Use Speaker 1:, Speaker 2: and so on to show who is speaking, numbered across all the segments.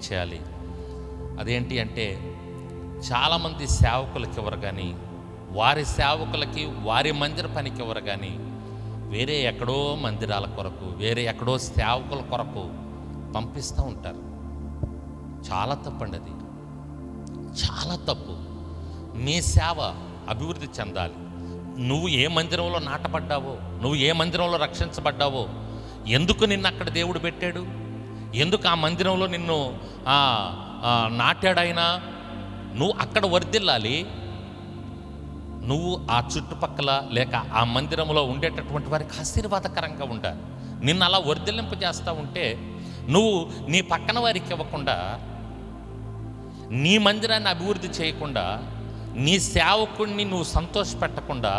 Speaker 1: చేయాలి. అదేంటి అంటే చాలామంది సేవకులకి ఇవ్వరు కానీ వారి సేవకులకి వారి మందిర పనికి ఇవ్వరు కానీ వేరే ఎక్కడో మందిరాల కొరకు వేరే ఎక్కడో సేవకుల కొరకు పంపిస్తూ ఉంటారు. చాలా తప్పండి అది. చాలా తప్పు. మీ సేవ అభివృద్ధి చెందాలి. నువ్వు ఏ మందిరంలో నాటపడ్డావో నువ్వు ఏ మందిరంలో రక్షించబడ్డావో ఎందుకు నిన్ను అక్కడ దేవుడు పెట్టాడు? ఎందుకు ఆ మందిరంలో నిన్ను నాటాడైనా? నువ్వు అక్కడ వర్దిల్లాలి నువ్వు ఆ చుట్టుపక్కల లేక ఆ మందిరంలో ఉండేటటువంటి వారికి ఆశీర్వాదకరంగా ఉండాలి. నిన్ను అలా వర్ధిల్లింపు చేస్తూ ఉంటే నువ్వు నీ పక్కన వారికి ఇవ్వకుండా నీ మందిరాన్ని అభివృద్ధి చేయకుండా నీ సేవకుడిని నువ్వు సంతోషపెట్టకుండా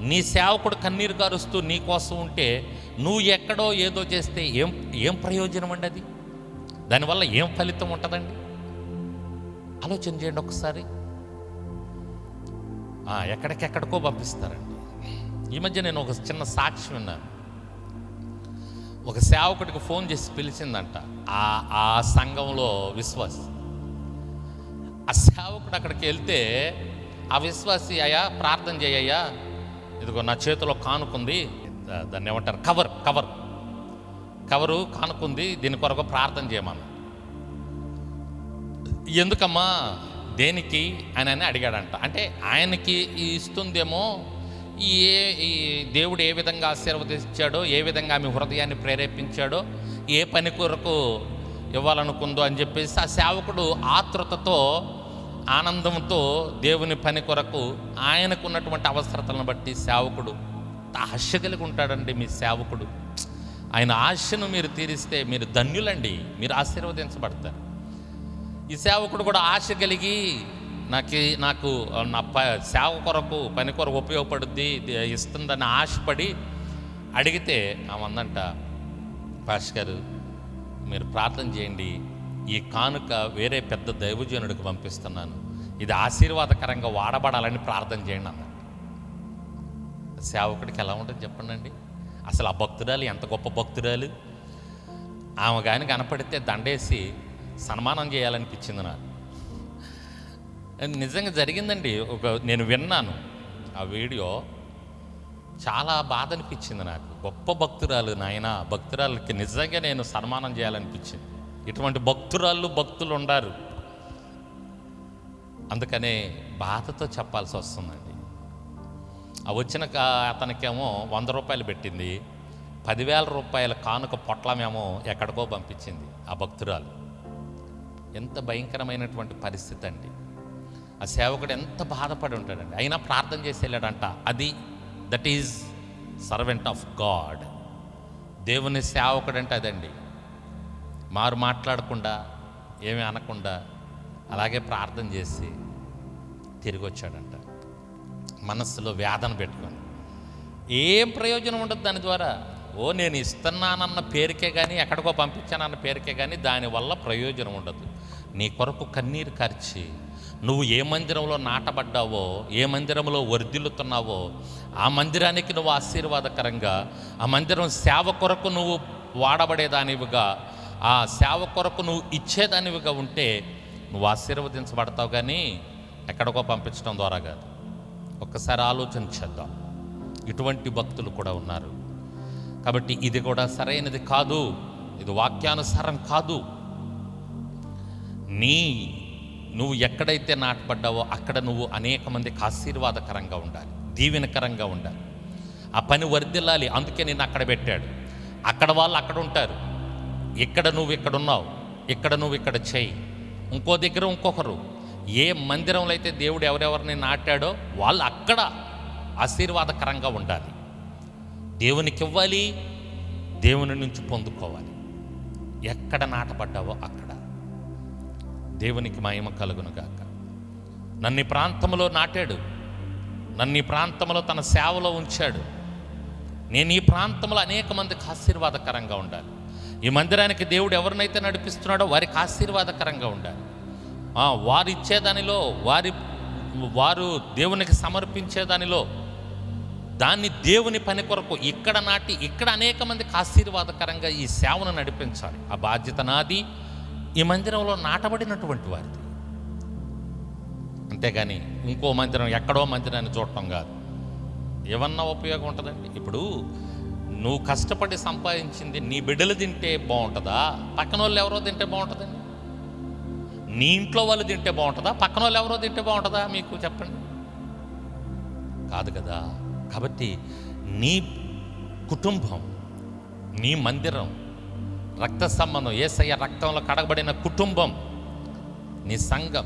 Speaker 1: నీ సేవకుడు కన్నీరు గారుస్తూ నీ కోసం ఉంటే నువ్వు ఎక్కడో ఏదో చేస్తే ఏం ఏం ప్రయోజనం అండి అది? దానివల్ల ఏం ఫలితం ఉంటుందండి? ఆలోచన చేయండి ఒకసారి. ఎక్కడికెక్కడికో పంపిస్తారండి. ఈ మధ్య నేను ఒక చిన్న సాక్షి విన్నాను. ఒక సేవకుడికి ఫోన్ చేసి పిలిచిందంట ఆ ఆ సంఘంలో విశ్వాసి. ఆ సేవకుడు అక్కడికి వెళ్తే ఆ విశ్వాసి అయ్యా ప్రార్థన చేయయ్యా ఇదిగో నా చేతిలో కానుకుంది. దాన్ని ఏమంటారు? Cover cover. కవరు కానుకుంది దీని కొరకు ప్రార్థన చేయమన్నా ఎందుకమ్మా? దేనికి? అని అని అడిగాడంట. అంటే ఆయనకి ఇస్తుందేమో ఈ ఏ ఈ దేవుడు ఏ విధంగా ఆశీర్వదించాడో ఏ విధంగా ఆమె హృదయాన్ని ప్రేరేపించాడో ఏ పని కొరకు ఇవ్వాలనుకుందో అని చెప్పేసి ఆ సేవకుడు ఆతృతతో ఆనందంతో దేవుని పని కొరకు ఆయనకున్నటువంటి అవసరతలను బట్టి సేవకుడు ఆశ కలిగి ఉంటాడండి మీ సేవకుడు. ఆయన ఆశను మీరు తీరిస్తే మీరు ధన్యులండి మీరు ఆశీర్వదించబడతారు. ఈ సేవకుడు కూడా ఆశ కలిగి నాకు నాకు నా ప సేవ కొరకు పని కొరకు ఉపయోగపడుద్ది ఇస్తుందని ఆశపడి అడిగితే ఆమందంట అందంట పాష్ గారు మీరు ప్రార్థన చేయండి ఈ కానుక వేరే పెద్ద దైవజనుడికి పంపిస్తున్నాను. ఇది ఆశీర్వాదకరంగా వాడబడాలని ప్రార్థన చేయండి అన్నారు సేవకుడికి ఎలా ఉంటుంది చెప్పండి అండి అసలు ఆ భక్తురాలు ఎంత గొప్ప భక్తురాలు? ఆమె కానీ కనపడితే దండేసి సన్మానం చేయాలనిపించింది నాకు. నిజంగా జరిగిందండి ఒక నేను విన్నాను ఆ వీడియో చాలా బాధ అనిపించింది నాకు. గొప్ప భక్తురాలు నాయన భక్తురాలకి నిజంగా నేను సన్మానం చేయాలనిపించింది. ఇటువంటి భక్తురాళ్ళు భక్తులు ఉండారు. అందుకనే బాధతో చెప్పాల్సి వస్తుందండి. ఆ వచ్చిన కా- అతనికేమో వంద రూపాయలు పెట్టింది. పదివేల రూపాయల కానుక పొట్లమేమో ఎక్కడికో పంపించింది ఆ భక్తురాలు. ఎంత భయంకరమైనటువంటి పరిస్థితి అండి. ఆ సేవకుడు ఎంత బాధపడి ఉంటాడండి. అయినా ప్రార్థన చేసి వెళ్ళాడంట అది that is servant of God దేవుని సేవకుడు అంటే అదండి. మారు మాట్లాడకుండా ఏమీ అనకుండా అలాగే ప్రార్థన చేసి తిరిగి వచ్చాడంట. మనస్సులో వేదన పెట్టుకొని. ఏం ప్రయోజనం ఉండదు దాని ద్వారా. ఓ నేను ఇస్తున్నానన్న పేరుకే కానీ ఎక్కడికో పంపించానన్న పేరుకే కానీ దానివల్ల ప్రయోజనం ఉండదు. నీ కొరకు కన్నీరు ఖర్చి నువ్వు ఏ మందిరంలో నాటబడ్డావో ఏ మందిరంలో వర్ధిల్లుతున్నావో ఆ మందిరానికి నువ్వు ఆశీర్వాదకరంగా ఆ మందిరం సేవ కొరకు నువ్వు వాడబడేదానివిగా ఆ సేవ కొరకు నువ్వు ఇచ్చేదానివిగా ఉంటే నువ్వు ఆశీర్వదించబడతావు కానీ ఎక్కడికో పంపించడం ద్వారా కాదు. ఒక్కసారి ఆలోచన చేద్దాం. ఇటువంటి భక్తులు కూడా ఉన్నారు. కాబట్టి ఇది కూడా సరైనది కాదు. ఇది వాక్యానుసారం కాదు. నీ నువ్వు ఎక్కడైతే నాటపడ్డావో అక్కడ నువ్వు అనేక మందికి ఆశీర్వాదకరంగా ఉండాలి. దీవెనకరంగా ఉండాలి. ఆ పని వర్దిల్లాలి అందుకే నేను అక్కడ పెట్టాడు. అక్కడ వాళ్ళు అక్కడ ఉంటారు. ఇక్కడ నువ్వు ఇక్కడ ఉన్నావు. ఇక్కడ నువ్వు ఇక్కడ చేయి. ఇంకో దగ్గర ఇంకొకరు. ఏ మందిరంలో అయితే దేవుడు ఎవరెవరిని నాటాడో వాళ్ళు అక్కడ ఆశీర్వాదకరంగా ఉండాలి. దేవునికి ఇవ్వాలి దేవుని నుంచి పొందుకోవాలి. ఎక్కడ నాటపడ్డావో అక్కడ. దేవునికి మహిమ కలుగునుగాక నన్ను ఈ ప్రాంతంలో నాటాడు. నన్ను ఈ ప్రాంతంలో తన సేవలో ఉంచాడు. నేను ఈ ప్రాంతంలో అనేక మందికి ఆశీర్వాదకరంగా ఉండాలి. ఈ మందిరానికి దేవుడు ఎవరినైతే నడిపిస్తున్నాడో వారికి ఆశీర్వాదకరంగా ఉండాలి. వారు ఇచ్చేదానిలో వారి వారు దేవునికి సమర్పించే దానిలో దాన్ని దేవుని పని కొరకు ఇక్కడ నాటి ఇక్కడ అనేక మందికి ఆశీర్వాదకరంగా ఈ సేవను నడిపించాలి. ఆ బాధ్యత నాది. ఈ మందిరంలో నాటబడినటువంటి వారిది. అంతేగాని ఇంకో మందిరం ఎక్కడో మందిరాన్ని చూడటం కాదు. ఏమన్నా ఉపయోగం ఉంటుందండి? ఇప్పుడు నువ్వు కష్టపడి సంపాదించింది నీ బిడ్డలు తింటే బాగుంటుందా? పక్కన వాళ్ళు ఎవరో తింటే బాగుంటుందండి. నీ ఇంట్లో వాళ్ళు తింటే బాగుంటుందా? పక్కన వాళ్ళు ఎవరో తింటే బాగుంటుందా మీకు చెప్పండి? కాదు కదా. కాబట్టి నీ కుటుంబం నీ మందిరం రక్త సంబంధం ఏసయ్య రక్తంలో కడగబడిన కుటుంబం నీ సంఘం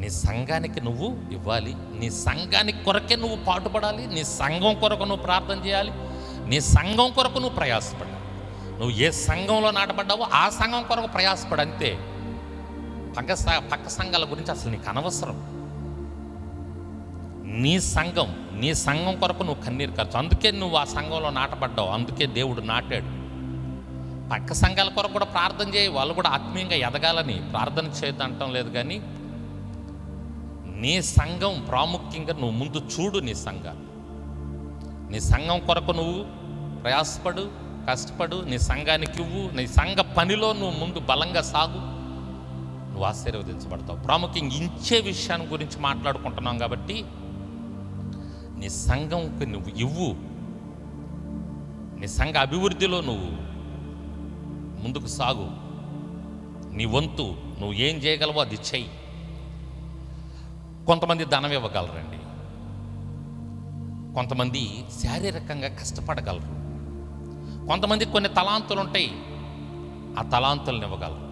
Speaker 1: నీ సంఘానికి నువ్వు ఇవ్వాలి నీ సంఘానికి కొరకే నువ్వు పాటుపడాలి నీ సంఘం కొరకు నువ్వు ప్రార్థన చేయాలి నీ సంఘం కొరకు నువ్వు ప్రయాసపడాలి. నువ్వు ఏ సంఘంలో నాటబడ్డావో ఆ సంఘం కొరకు ప్రయాసపడంతే పక్క పక్క సంఘాల గురించి అసలు నీకు అనవసరం. నీ సంఘం నీ సంఘం కొరకు నువ్వు కన్నీరు ఖర్చు అందుకే నువ్వు ఆ సంఘంలో నాటబడ్డావు. అందుకే దేవుడు నాటాడు. పక్క సంఘాల కొరకు కూడా ప్రార్థన చేయి. వాళ్ళు కూడా ఆత్మీయంగా ఎదగాలని ప్రార్థన చేయొద్దు అంటం లేదు కానీ నీ సంఘం ప్రాముఖ్యంగా నువ్వు ముందు చూడు నీ సంఘాన్ని నీ సంఘం కొరకు నువ్వు ప్రయాసపడు కష్టపడు నీ సంఘానికి ఇవ్వు. నీ సంఘ పనిలో నువ్వు ముందు బలంగా సాగు. నువ్వు ఆశీర్వదించబడతావు ప్రాముఖ్యంగా ఇచ్చే విషయాన్ని గురించి మాట్లాడుకుంటున్నాం కాబట్టి నీ సంఘంకి నువ్వు ఇవ్వు. నీ సంఘ అభివృద్ధిలో నువ్వు ముందుకు సాగు. నీ వంతు నువ్వు ఏం చేయగలవో అది చెయ్యి. కొంతమంది ధనం ఇవ్వగలరండి. కొంతమంది శారీరకంగా కష్టపడగలరు. కొంతమంది కొన్ని తలాంతులు ఉంటాయి ఆ తలాంతులను ఇవ్వగలరు.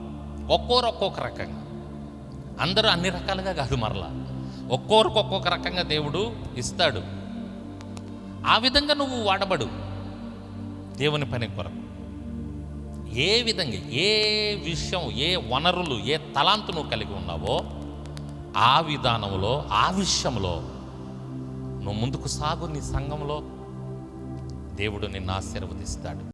Speaker 1: ఒక్కోరు ఒక్కొక్క రకంగా. అందరూ అన్ని రకాలుగా కాదు మరలా. ఒక్కోరికి ఒక్కొక్క రకంగా దేవుడు ఇస్తాడు. ఆ విధంగా నువ్వు వాడబడు దేవుని పని కొరకు. ఏ విధంగా ఏ విషయం ఏ వనరులు ఏ తలాంతు నువ్వు కలిగి ఉన్నావో ఆ విధానంలో ఆ విషయంలో నువ్వు ముందుకు సాగు నీ సంఘంలో దేవుడు నిన్ను ఆశీర్వదిస్తాడు.